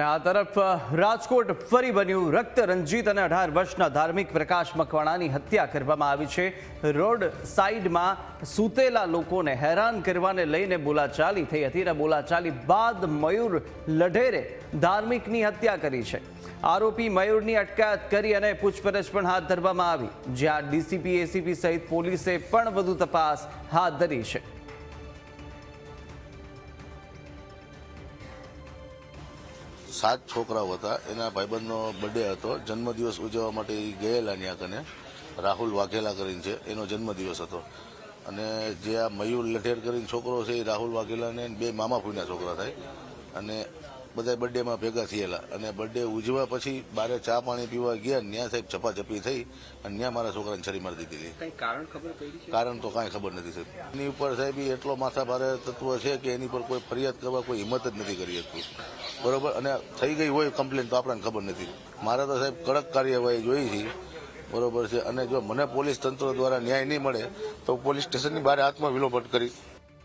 અને આ તરફ રાજકોટ ફરી બન્યું. રક્ત રંજીત અને અઢાર વર્ષના ધાર્મિક પ્રકાશ મકવાણાની હત્યા કરવામાં આવી છે. રોડ સાઈડમાં સૂતેલા લોકોને હેરાન કરવાને લઈને બોલાચાલી થઈ હતી અને બોલાચાલી બાદ મયુર લઢેરે ધાર્મિકની હત્યા કરી છે. આરોપી મયુરની અટકાયત કરી અને પૂછપરછ પણ હાથ ધરવામાં આવી. જ્યાં ડીસીપી, એસીપી સહિત પોલીસે પણ વધુ તપાસ હાથ ધરી છે. સાત છોકરાઓ હતા. એના ભાઈબંધનો બર્થડે હતો. જન્મદિવસ ઉજવવા માટે ગયેલા ત્યાં કને. રાહુલ વાઘેલા કરીને છે. એનો જન્મદિવસ હતો. અને જે આ મયુર લઠેર કરીને છોકરો છે એ રાહુલ વાઘેલાને બે મામા ફૂઈના છોકરા થાય. અને બધા બર્થડેમાં ભેગા થયેલા. અને બર્થડે ઉજવા પછી બારે ચા પાણી પીવા ગયા ત્યાં સાહેબ ચપાચપી થઈ અને ત્યાં મારા છોકરાને છરી મારી દીધી હતી. કારણ ખબર પડી કારણ તો કાંઈ ખબર નથી સાહેબ. એની ઉપર સાહેબ એટલો માથા ભારે તત્વ છે કે એની પર કોઈ ફરિયાદ કરવા કોઈ હિંમત જ નથી કરી શકતું. બરોબર? અને થઈ ગઈ હોય કમ્પ્લેન તો આપણને ખબર નથી. મારે તો સાહેબ કડક કાર્યવાહી જોઈ છે. બરોબર છે? અને જો મને પોલીસ તંત્ર દ્વારા ન્યાય નહીં મળે તો પોલીસ સ્ટેશનની બહાર આત્મવિલોપટ કરી.